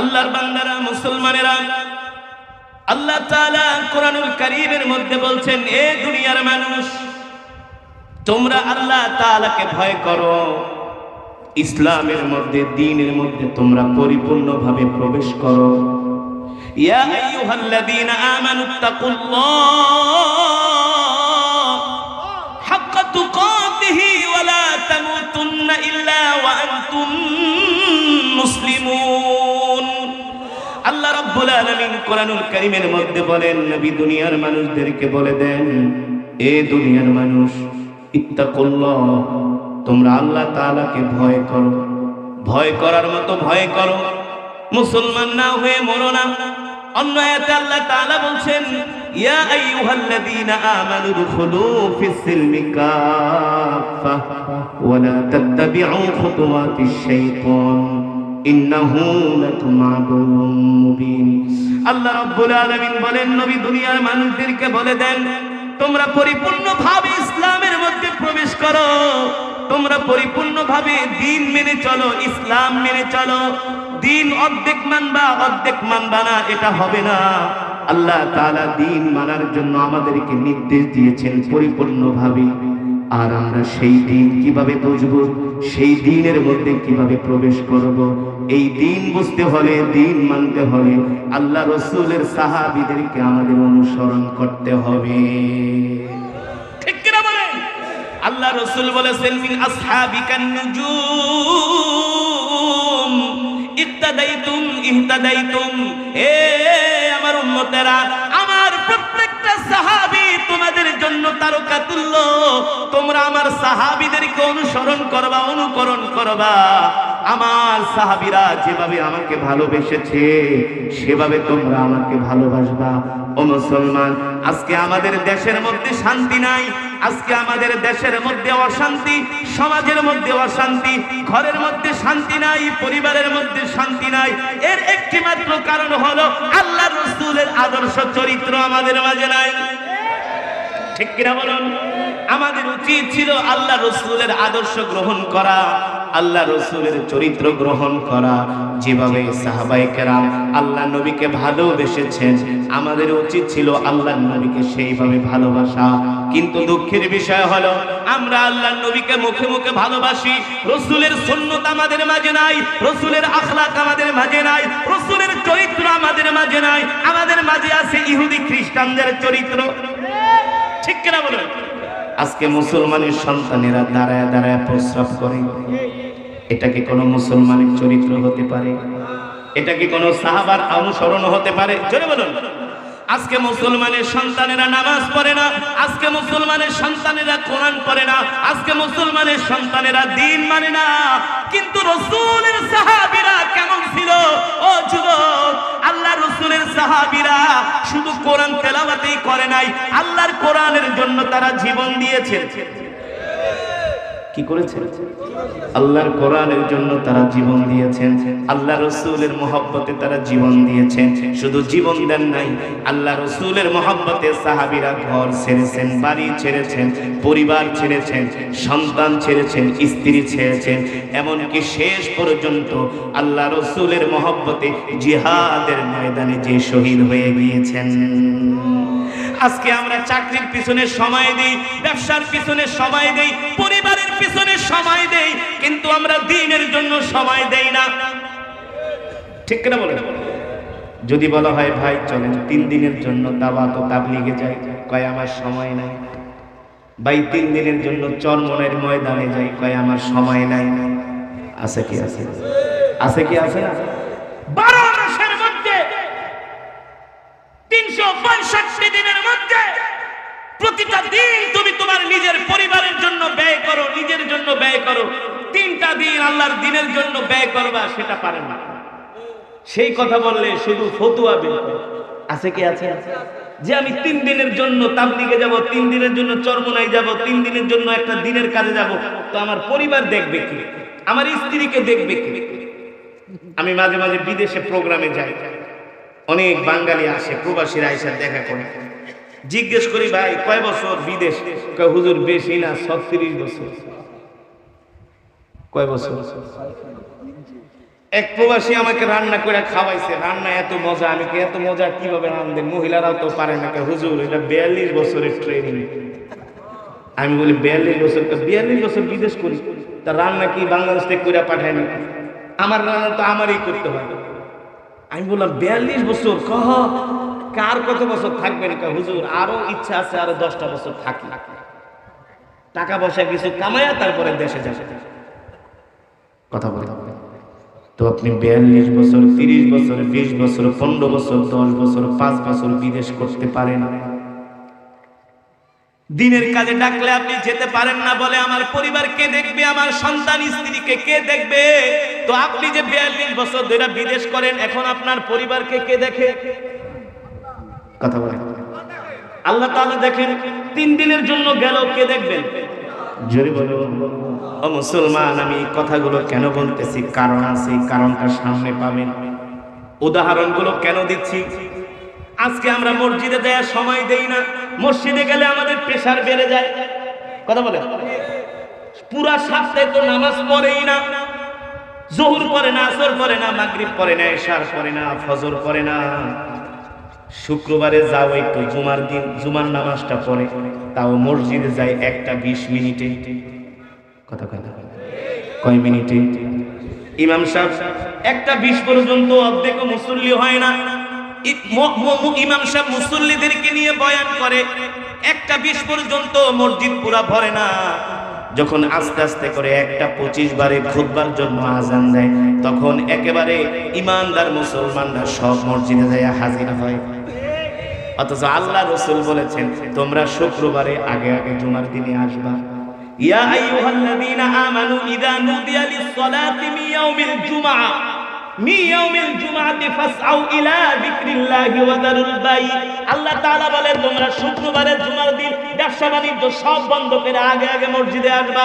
আল্লাহর বান্দারা, মুসলমানেরা, আল্লাহ তাআলা কোরআনুল কারীমের মধ্যে বলছেন, এ দুনিয়ার মানুষ, তোমরা আল্লাহ তাআলাকে ভয় করো। ইসলামের মধ্যে দ্বীনের মধ্যে তোমরা পরিপূর্ণভাবে প্রবেশ করো। ইয়া আইয়ুহাল্লাযীনা আমানুত্তাকুল্লাহ আলামিন কোরআনুল কারীমের মধ্যে বলেন, নবী দুনিয়ার মানুষদেরকে বলে দেন, এ দুনিয়ার মানুষ, ইত্তাকুল্লাহ, তোমরা আল্লাহ তাআলাকে ভয় করো। ভয় করার মতো ভয় করো। মুসলমান না হয়ে মরো না। অন্য আয়াতে আল্লাহ তাআলা বলছেন, ইয়া আইয়ুহাল্লাযীনা আমানু দুখুলু ফিস ইন্নাহু লাকুম আদুউম মুবিন। আল্লাহ রাব্বুল আলামিন বলেন, নবী দুনিয়ার মানুষদেরকে বলে দেন, তোমরা পরিপূর্ণভাবে ইসলামের মধ্যে প্রবেশ করো। তোমরা পরিপূর্ণভাবে দিন মেনে চলো, ইসলাম মেনে চলো। দিন অর্ধেক মানবা অর্ধেক মানবা না, এটা হবে না। আল্লাহ তাআলা দিন মানার জন্য আমাদেরকে নির্দেশ দিয়েছেন পরিপূর্ণভাবে। আর আমরা সেই দিন কীভাবে বুঝব সেই দিনের মধ্যে কীভাবে প্রবেশ করব? এই দিন বুঝতে হলে, দিন মানতে হলে আল্লাহ রসুলের সাহাবিদেরকে আমাদের অনুসরণ করতে হবে। আল্লাহ রসুল বলেছেন আমার প্রত্যেকটা সাহাবী জন্য তারকা তুল্য। তোমরা আমার সাহাবীদেরকে অনুসরণ করবা, অনুকরণ করবা। আমার সাহাবীরা যেভাবে আমাকে ভালোবেসেছে, সেভাবে তোমরা আমাকে ভালোবাসবা। ও মুসলমান, আজকে আমাদের দেশের মধ্যে শান্তি নাই, আজকে আমাদের দেশের মধ্যে অশান্তি, সমাজের মধ্যে অশান্তি, ঘরের মধ্যে শান্তি নাই, পরিবারের মধ্যে শান্তি নাই। এর একটি মাত্র কারণ হলো আল্লাহ রসুলের আদর্শ চরিত্র আমাদের মাঝে নাই। ঠিক কিনা বলুন? আমাদের উচিত ছিল আল্লাহ রসুলের আদর্শ গ্রহণ করা, আল্লাহ রসুলের চরিত্র গ্রহণ করা। যেভাবে সাহাবাই কেরাম আল্লাহ নবীকে ভালোবেসেছেন, আমাদের উচিত ছিল আল্লাহ নবীকে সেইভাবে ভালোবাসা। কিন্তু দুঃখের বিষয় হলো, আমরা আল্লাহ নবীকে মুখে মুখে ভালোবাসি, রসুলের সুন্নত আমাদের মাঝে নাই, রসুলের আখলাক আমাদের মাঝে নাই, রসুলের চরিত্র আমাদের মাঝে নাই, আমাদের মাঝে আছে ইহুদি খ্রিস্টানদের চরিত্র। ঠিক কিনা বলেন? আজকে মুসলমানের সন্তানেরা দাঁড়ায় দাঁড়ায় প্রস্রাব করে। এটা কি কোনো মুসলমানের চরিত্র হতে পারে? এটা কি কোনো সাহাবার অনুসরণ হতে পারে? জোরে বলুন। আজকে মুসলমানের সন্তানেরা নামাজ পড়ে না। আজকে মুসলমানের সন্তানেরা কোরআন পড়ে না। আজকে মুসলমানের সন্তানেরা দিন মানে না। কিন্তু রসুলের সাহাবিরা কেমন ছিল? ও যুবক, আল্লাহ রসুলের সাহাবীরা শুধু কোরআন তেলাওয়াতেই করে নাই আল্লাহর কোরআনের জন্য তারা জীবন দিয়েছে কি করেছে? আল্লাহর কোরআনের জন্য তারা জীবন দিয়েছেন, আল্লাহ রসুলের মহব্বতে তারা জীবন দিয়েছেন। শুধু জীবন দেন নাই, আল্লাহ রসুলের মহব্বতে সাহাবিরা ঘর ছেড়েছেন, বাড়ি ছেড়েছেন, পরিবার ছেড়েছেন, সন্তান ছেড়েছেন, স্ত্রী ছেড়েছেন। এমনকি শেষ পর্যন্ত আল্লাহ রসুলের মহব্বতে জিহাদের ময়দানে যে শহীদ হয়ে গিয়েছেন। আজকে আমরা চাকরির পিছনে সময় দেই, ব্যবসার পিছনে সময় দেই, পরিবারের পিছনে সময় দেই, কিন্তু আমরা দিনের জন্য সময় দেই না। ঠিক না বলে যদি বলা হয়, ভাই, চলেন, তিন দিনের জন্য দাওয়া তো তাবলিগে যাই, কয় আমার সময় নাই? ভাই, তিন দিনের জন্য চরমনের ময়দানে যাই, কয় আমার সময় নাই। আছে কি আছে? আছে কি আছে? না বারো মাসের মধ্যে তিনশো পঁয়ষট্টি দিনের মধ্যে প্রতিটা দিন তুমি তোমার নিজের পরিবারের জন্য ব্যয় করো নিজের জন্য ব্যয় করো তিনটা আল্লাহর দিনের জন্য ব্যয় করবা, সেটা পারে না। সেই কথা বললে শুধু ফতুয়া বের। আছে কি আছে? যে আমি তিন দিনের জন্য তাবলিগে যাব, তিন দিনের জন্য চরমনাই যাব, তিন দিনের জন্য একটা দিনের কাজে যাব, তো আমার পরিবার দেখবে কি? আমার স্ত্রীকে দেখবে কি? আমি মাঝে মাঝে বিদেশে প্রোগ্রামে যাই। অনেক বাঙালি আসে, প্রবাসীরা এসে দেখা করে। জিজ্ঞেস করি, ভাই, কয় বছর বিদেশ? হুজুর, বেশি না, ছত্রিশ বছর। কয় বছর? এক প্রবাসী আমাকে রান্না করে খাওয়াইছে। রান্না এত মজা, আমি এত মজা কীভাবে রান্ধেন মহিলারাও তো পারে না হুজুর, এটা বিয়াল্লিশ বছরের ট্রেনিং আমি বলি, বিয়াল্লিশ বছর বিয়াল্লিশ বছর বিদেশ করি। তা রান্না কি বাংলাদেশ থেকে করে পাঠায় না আমার রান্না তো আমারই করতে হয়। আমি বললাম, বিয়াল্লিশ বছর? কহ, কার কত বছর থাকবেন কা হুজুর, আরও ইচ্ছা আছে আরও দশটা বছর থাকি। টাকা পয়সা কিছু কামায়া তারপরে দেশে যাবে। কথা বলে। তো আপনি বিয়াল্লিশ বছর, তিরিশ বছর, বিশ বছর, পনেরো বছর, দশ বছর, পাঁচ বছর বিদেশ করতে পারেন। দিনের কাজে ডাকলে আপনি যেতে পারেন না বলে আমার পরিবার কে দেখবে, আমার সন্তান, স্ত্রীকে কে দেখবে? তো আপনি যে বিয়াল্লিশ বছর ধরে বিদেশ করেন, এখন আপনার পরিবারকে কে দেখে? কথা বলে আল্লাহ তাআলা দেখেন, তিন দিনের জন্য গেল কে দেখবেন? জোরে বলো। ও মুসলমান, আমি কথাগুলো কেন বলতেছি? কারণ আছে কারণটা সামনে পাবেন। উদাহরণগুলো কেন দিচ্ছি? আজকে আমরা মসজিদে দেওয়ার সময় দেই না। মসজিদে গেলে আমাদের প্রেশার বেড়ে যায়। কথা বলে পুরা সপ্তাহে তো নামাজ পড়েই না। জোহর পরে না, আসর পড়ে না, মাগরিব পরে না, এশার পরে না, ফজর পড়ে না। শুক্রবারে যাও একটু, জুমার দিন, জুমার নামাজটা পড়ে। তাও মসজিদে যায় একটা বিশ মিনিটে। কথা কথা কয় মিনিটে? ইমাম সাহেব, একটা বিশ পর্যন্ত অর্ধেক মুসল্লি হয় না। ইমাম সাহেব মুসল্লিদেরকে নিয়ে বয়ান করে, একটা বিশ পর্যন্ত মসজিদ পুরা ভরে না। যখন আস্তে আস্তে করে একটা পঁচিশ বারে খুদবার জন্য আজান দেয়, তখন একেবারে ইমানদার মুসলমানরা সব মসজিদে যায় হাজির হয়। অথচ আল্লাহ রসুল বলেছেন তোমরা শুক্রবারে আগে আগে জুমার দিনে আসবা। ইয়া আইয়ুহাল্লাযীনা আমানু ইযা নুদিয়া লিস-সালাতি মিন ইয়াউমিল জুমআ। মিন আল্লাহ তাআলা বলেন তোমরা শুক্রবারে জুমার দিন ব্যবসা বাণিজ্য সব বন্ধ করে আগে আগে মসজিদে আসবা।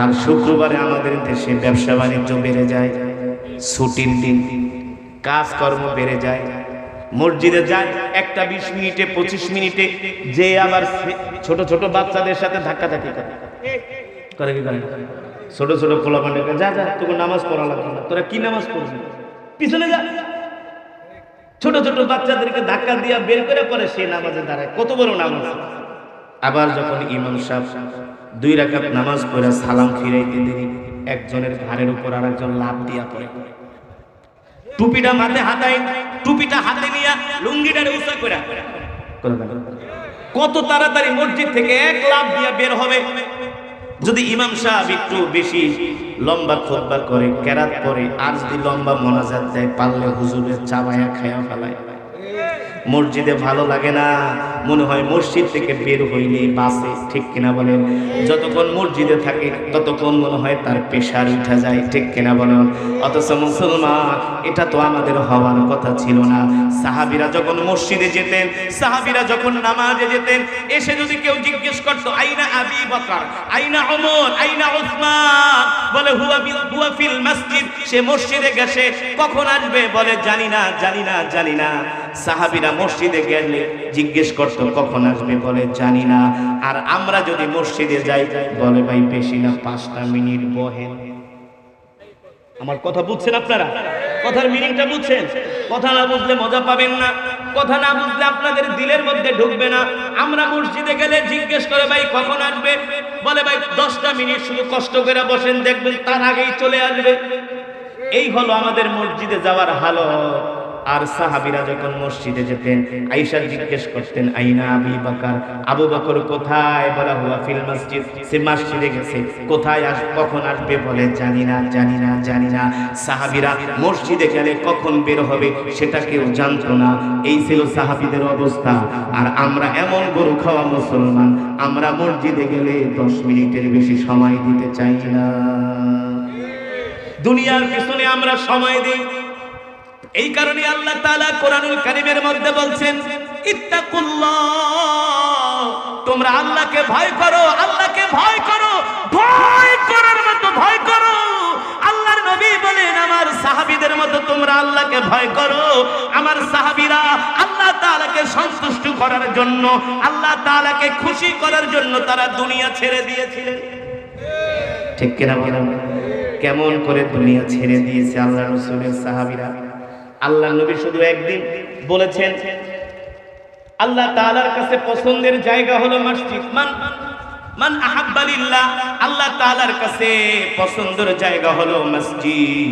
আর শুক্রবারে আমাদের দেশে ব্যবসা বাণিজ্য বেড়ে যায় ছুটির দিন কাজকর্ম বেড়ে যায়। মসজিদে যায়, একটা বিশ মিনিটে, পঁচিশ মিনিটে, যে আবার ছোট ছোট বাচ্চাদের সাথে ধাক্কা ধাক্কি করে। করে কি করে? ছোট ছোট খোলা পান্ডে যা যা, তোকে নামাজ পড়া লাগবে না, তোরা কি নামাজ পড়বি? পিছনে যা। ছোট ছোট বাচ্চাদেরকে ধাক্কা দিয়া বের করে পরে সে নামাজে দাঁড়ায়। কত বড় নামাজ। আবার যখন ইমাম সাহেব দুই রাকাত নামাজ পড়ে, সালাম ফিরাইতে দেরি, একজনের ঘাড়ের উপর আর একজন লাভ দিয়া পড়ে। টুপিটা মাথে হাতায় টুপিটা হাতে নিয়া লুঙ্গিটারে উঁচা করে কত তাড়াতাড়ি মসজিদ থেকে এক লাভ দিয়া বের হবে। যদি ইমাম সাহেব একটু বেশি লম্বা খোদবা করে কেরাত করে আর যদি লম্বা মোনাজাত দেয় পারলে হুজুরের চাবায়া খায়া ফেলায়। মসজিদে ভালো লাগে না। মনে হয় মসজিদ থেকে বের হইলেই বাসে, ঠিক কিনা বলেন? যতক্ষণ মসজিদে থাকে, ততক্ষণ মনে হয় তার পেশার উঠা যায়, ঠিক কিনা বলেন? অথচ মুসলমান, এটা তো আমাদের হওয়ার কথা ছিল না। সাহাবিরা যখন মসজিদে যেতেন, সাহাবিরা যখন নামাজে যেতেন, এসে যদি কেউ জিজ্ঞেস করতো, আইনা আবি বকর? আইনা ওমর? আইনা উসমান বলে, হুয়া হুয়া ফিল মসজিদ। সে মসজিদে গেছে, কখন আসবে? বলে, জানি না জানি না জানি না। সাহাবিরা মসজিদে গেলে জিজ্ঞেস করতো কখন আসবে বলে জানি না। আর আমরা যদি মসজিদে যাই, বলে ভাই বেশি না, পাঁচটা মিনিট বহেন। আমার কথা বুঝছেন আপনারা? কথার মিনিংটা বুঝছেন? কথা না বুঝলে মজা পাবেন না। কথা না বুঝলে আপনাদের দিলের মধ্যে ঢুকবে না। আমরা মসজিদে গেলে জিজ্ঞেস করে, ভাই, কখন আসবে? বলে, ভাই, দশটা মিনিট শুধু কষ্ট করে বসেন, দেখবেন তার আগেই চলে আসবে। এই হলো আমাদের মসজিদে যাওয়ার হালত। আর সাহাবিরা যখন মসজিদে যেতেন আইসা জিজ্ঞেস করতেন, আইনা আবি বাকার? আবু বকর কোথায়? বলা হুয়া ফিল মসজিদ। সে মসজিদে গেছে। কোথায় আস, কখন আসবে? বলে, জানি না জানি না জানি না। সাহাবিরা, মসজিদে গেলে কখন বের হবে সেটা কেউ জানতো না। এই ছিল সাহাবিদের অবস্থা। আর আমরা এমন গরু খাওয়া মুসলমান, আমরা মসজিদে গেলে দশ মিনিটের বেশি সময় দিতে চাই না। দুনিয়ার পিছনে আমরা সময় দিই। এই কারণে আল্লাহ তাআলা কোরআনুল কারীমের মধ্যে বলছেন তোমরা আল্লাহকে ভয় করো, আল্লাহকে ভয় করো, ভয় করার মতো ভয় করো। মতো তোমরা আল্লাহকে ভয় করো। আমার আল্লাহ তাআলাকে সন্তুষ্ট করার জন্য, আল্লাহ তাআলাকে খুশি করার জন্য তারা দুনিয়া ছেড়ে ঠিক কেমন করে দুনিয়া ছেড়ে দিয়েছে আল্লাহ রসুলের সাহাবিরা? আল্লাহ নবী শুধু একদিন বলেছেন, আল্লাহ তাআলার কাছে পছন্দের জায়গা হলো মসজিদ। মান মান আহাব্বালিল্লাহ আল্লাহ তাআলার কাছে পছন্দের জায়গা হলো মসজিদ।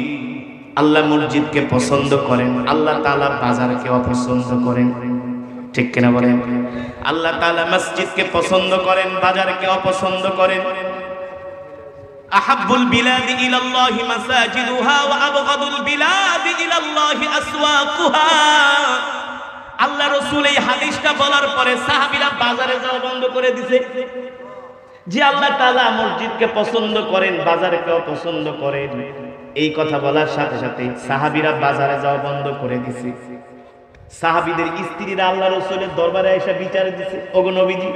আল্লাহ মসজিদকে পছন্দ করেন, আল্লাহ তাআলা বাজারকে অপছন্দ করেন। ঠিক কিনা বলেন? আল্লাহ তাআলা মসজিদকে পছন্দ করেন, বাজারকে অপছন্দ করেন। আহাব্বুল বিলাদ ইলাল্লাহি মাসাজিদুহা ওয়া আবগাদুল বিলাদ ইলাল্লাহি আসওয়াকুহা। আল্লাহ রসুল এই হাদিসটা বলার পরে সাহাবিরা বাজারে যাওয়া বন্ধ করে দিছে। যে আল্লাহ তাআলা মসজিদকে পছন্দ করেন, বাজারকেও পছন্দ করেন, এই কথা বলার সাথে সাথে সাহাবিরা বাজারে যাওয়া বন্ধ করে দিছে। সাহাবিদের স্ত্রীরা আল্লাহ রসুলের দরবারে এসে বিচার দিছে, ওগো নবীজি,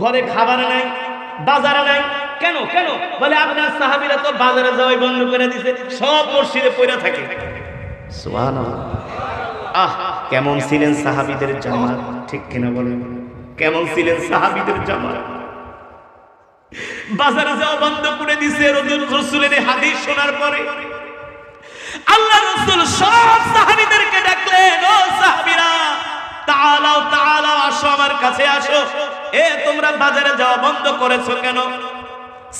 ঘরে খাবার নাই, বাজারে নাই কেন? কেন? বলে, আপনার সাহাবিরা তো বাজারে যাওয়াই বন্ধ করে দিছে, সব মসজিদে পড়ে থাকে। আহ, কেমন ছিলেন সাহাবিদের জামাত? ঠিক কিনা বলেন? কেমন ছিলেন সাহাবিদের জামাত? বাজারে যাওয়া বন্ধ করে দিছে রসুল রসুলের হাদিস শোনার পরে। আল্লাহ রসুল সব সাহাবিদেরকে ডাকলেন, ও সাহাবিরা, তাআলাও তাআলাও, আসো আমার কাছে আসো। এ, তোমরা বাজারে যাওয়া বন্ধ করেছ কেন?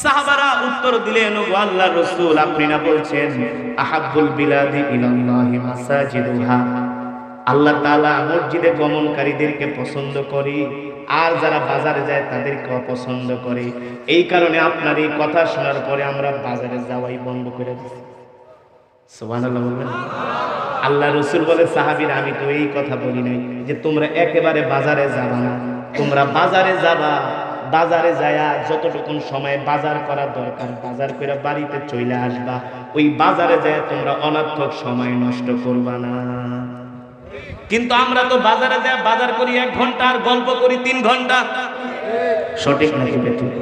সাহাবারা উত্তর দিলেন ও আল্লাহ রসুল, আপনি না বলছেন, আহাব্বুল বিলাদি ইলাল্লাহি মাসাজিদুহা? আল্লাহ তাআলা মসজিদে গমনকারীদেরকে পছন্দ করে, আর যারা বাজারে যায় তাদেরকে অপছন্দ করে। এই কারণে আপনার এই কথা শোনার পরে আমরা বাজারে যাওয়াই বন্ধ করে দিচ্ছি সুবহানাল্লাহ আল্লাহ রসুল বলে, সাহাবীর, আমি তো এই কথা বলি নাই যে তোমরা একেবারে বাজারে যাবা না। তোমরা বাজারে যাবা বাজারে যায়া যতটুকুন সময় বাজার করা দরকার, বাজার করে বাড়িতে চলে আসবা। ওই বাজারে যায় তোমরা অনর্থক সময় নষ্ট করবা না। কিন্তু আমরা তো বাজারে যায় বাজার করি এক ঘণ্টা আর গল্প করি তিন ঘণ্টা। সঠিক নাকি বেঠিক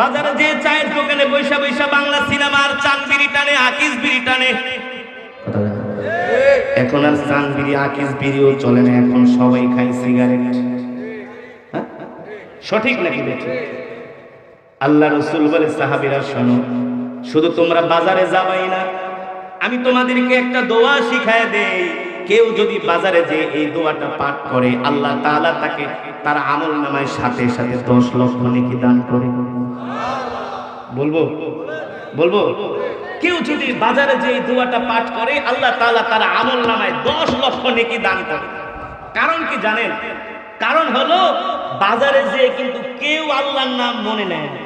বাজারে যে চায়ের দোকানে বৈশা বৈশা বাংলা সিনেমা আর চান বিড়ি টানে, আকিস বিড়ি টানে। এখন আর চান বিড়ি আকিস বিড়িও চলে না, এখন সবাই খায় সিগারেট? সঠিক নাকি বেঠিক? আল্লাহ রসুল বলে, সাহাবিরা, শোনো, শুধু তোমরা বাজারে যাবাই না, আমি তোমাদেরকে একটা দোয়া শিখায় দেই, কেউ যদি বাজারে যে এই দোয়াটা পাঠ করে, আল্লাহ তাআলা তাকে তার আমল নামায় সাথে সাথে দশ লক্ষ নেকি দান করে। বলব? বলব? কেউ যদি বাজারে যে এই দোয়াটা পাঠ করে, আল্লাহ তাআলা তার আমল নামায় দশ লক্ষ নেকি দান করে। কারণ কি জানেন? কারণ হলো বাজারে যে কিন্তু কেউ আল্লাহর নাম মনে নেয় না।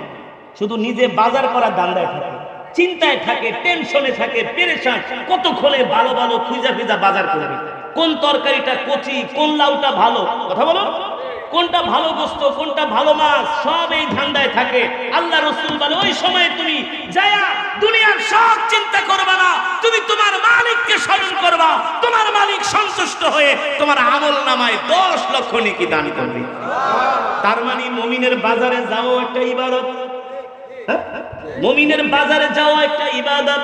শুধু নিজে বাজার করার দান্দায় থাকে, চিন্তায় থাকে, টেনশনে থাকে, পেরেশান, কত খোলে ভালো ভালো খুঁজা ফিজা বাজার করবে। কোন তরকারিটা কচি, কোন লাউটা ভালো, কথা বলো। কোনটা ভালো গোস্ত, কোনটা ভালো মাছ, সব এই ধান্দায় থাকে। আল্লাহ রসুল বলে, ওই সময় তুমি যায়া দুনিয়ার সব চিন্তা করবা না। তুমি তোমার মালিককে স্মরণ করবা। তোমার মালিক সন্তুষ্ট হয়ে তোমার আমল নামায় দশ লক্ষ নেকি দান করবে। তার মানে মমিনের বাজারে যাও একটা ইবাদত। হ্যাঁ? মমিনের বাজারে যাও একটা ইবাদত।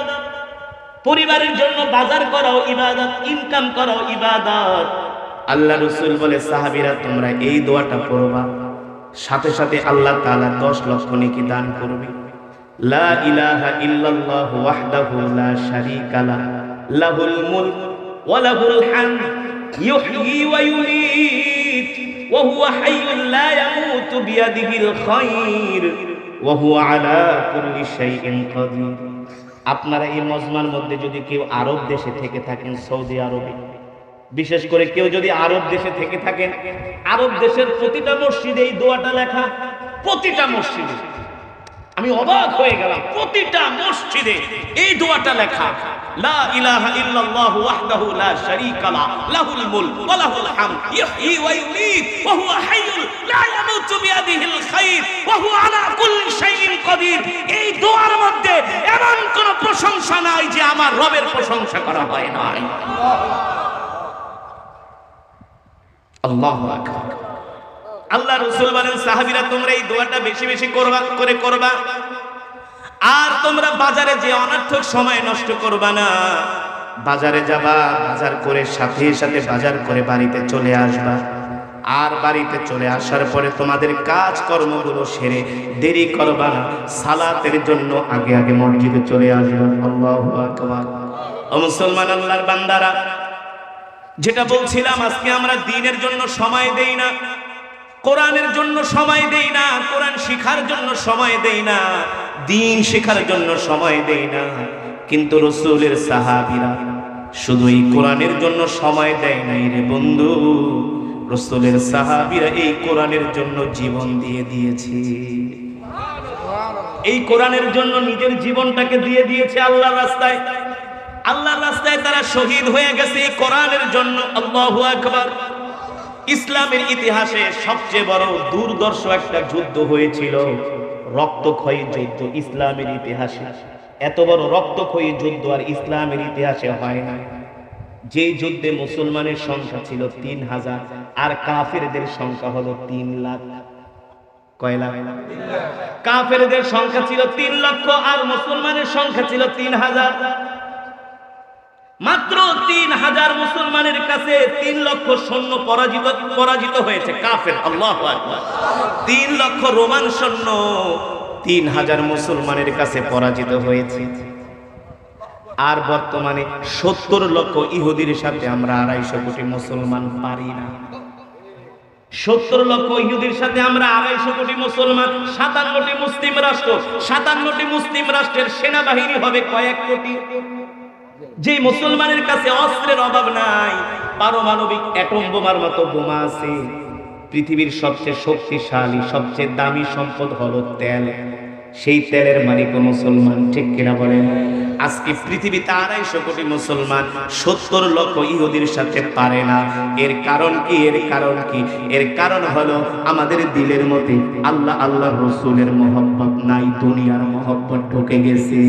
পরিবারের জন্য বাজার করাও ইবাদত ইনকাম করাও ইবাদত। আল্লাহ রসুল বলে, সাহাবিরা, তোমরা এই দোয়াটা পড়বা। সাথে সাথে আল্লাহ তাআলা দশ লক্ষ নেকি দান করবে। লা লা ওয়া আপনারা এই মজমার মধ্যে যদি কেউ আরব দেশে থেকে থাকেন, সৌদি আরবে বিশেষ করে কেউ যদি আরব দেশে থেকে থাকেন, আরব দেশের প্রতিটা মসজিদে এই দোয়াটা লেখা, প্রতিটা মসজিদে। আমি অবাক হয়ে গেলাম, প্রতিটা মসজিদে এই দোয়াটা লেখা, লা ইলাহা ইল্লাল্লাহু ওয়াহদাহু লা শারীকা লা, লাহুল মুলক ওয়া লাহুল হামদ ইহয়ি ওয়া ইউমীত, ওয়া হুয়া হাইয়ুন লা ইয়ামুতু বিয়াদিহিল খায়র ওয়া হুয়া আলা কুল্লি শাইইন কাদির। এই দোয়ার মধ্যে এমন কোন প্রশংসা নাই যে আমার রবের প্রশংসা করা হয় নাই। আল্লাহু আকবার। আল্লাহ রসুল বলেন, সাহাবিরা, তোমরা এই দোয়াটা বেশি বেশি করবা, করে করবা। আর তোমরা বাজারে যে অনর্থক সময় নষ্ট করবা না, বাজারে যাবা, বাজার করে সাথে সাথে বাজার করে বাড়িতে চলে আসবা। আর বাড়িতে চলে আসার পরে তোমাদের কাজ কর্মগুলো সেরে দেরি করবা না, সালাতের জন্য আগে আগে মসজিদে চলে আসবে। আল্লাহু মুসলমান আল্লাহর বান্দারা যেটা বলছিলাম, আজকে আমরা দিনের জন্য সময় দেই না, কোরআনের জন্য সময় দেই না, কোরআন শিখার জন্য সময় দেই না, দিন শেখার জন্য সময় দেই না। কিন্তু রসুলের সাহাবিরা শুধু এই কোরআনের জন্য সময় দেয় নাই রে বন্ধু, রসুলের সাহাবিরা এই কোরআনের জন্য জীবন দিয়ে দিয়েছে। এই কোরআনের জন্য নিজের জীবনটাকে দিয়ে দিয়েছে আল্লাহ রাস্তায়। আল্লাহর রাস্তায় তারা শহীদ হয়ে গেছে কোরআনের জন্য। আল্লাহু আকবার। ইসলামের ইতিহাসে সবচেয়ে বড় দুর্দর্শ একটা যুদ্ধ হয়েছিল রক্তক্ষয়ী যুদ্ধ ইসলামের ইতিহাসে। এত বড় রক্তক্ষয়ী যুদ্ধ আর ইসলামের ইতিহাসে হয় না। যে যুদ্ধে মুসলমানের সংখ্যা ছিল তিন হাজার, আর কাফেরদের সংখ্যা হলো তিন লাখ। কয় লাখ? কাফেরদের সংখ্যা ছিল তিন লক্ষ, আর মুসলমানের সংখ্যা ছিল তিন হাজার। মাত্র তিন হাজার মুসলমানের কাছে তিন লক্ষ সৈন্য পরাজিত পরাজিত হয়েছে। কাফের, আল্লাহ তিন লক্ষ রোমান সৈন্য তিন হাজার মুসলমানের কাছে পরাজিত হয়েছে। আর বর্তমানে সত্তর লক্ষ ইহুদির সাথে আমরা আড়াইশো কোটি মুসলমান পারি না। সত্তর লক্ষ ইহুদির সাথে আমরা আড়াইশো কোটি মুসলমান, সাতান্নটি মুসলিম রাষ্ট্র, সাতান্নটি মুসলিম রাষ্ট্রের সেনাবাহিনী হবে কয়েক কোটি। যে মুসলমানের কাছে অস্ত্রের অভাব নাই, পারমাণবিক অ্যাটম বোমার মতো বোমা আছে। পৃথিবীর সবচেয়ে শক্তিশালী, সবচেয়ে দামি সম্পদ হলো তেল। সেই তেলের মালিক মুসলমান, ঠিক কিনা বলেন? আজকে পৃথিবীতে আড়াইশো কোটি মুসলমান সত্তর লক্ষ ইহুদির সাথে পারে না। এর কারণ কি? এর কারণ কি? এর কারণ হলো আমাদের দিলের মধ্যে আল্লাহ আল্লাহ রসুলের মহব্বত নাই, দুনিয়ার মহব্বত ঢুকে গেছে।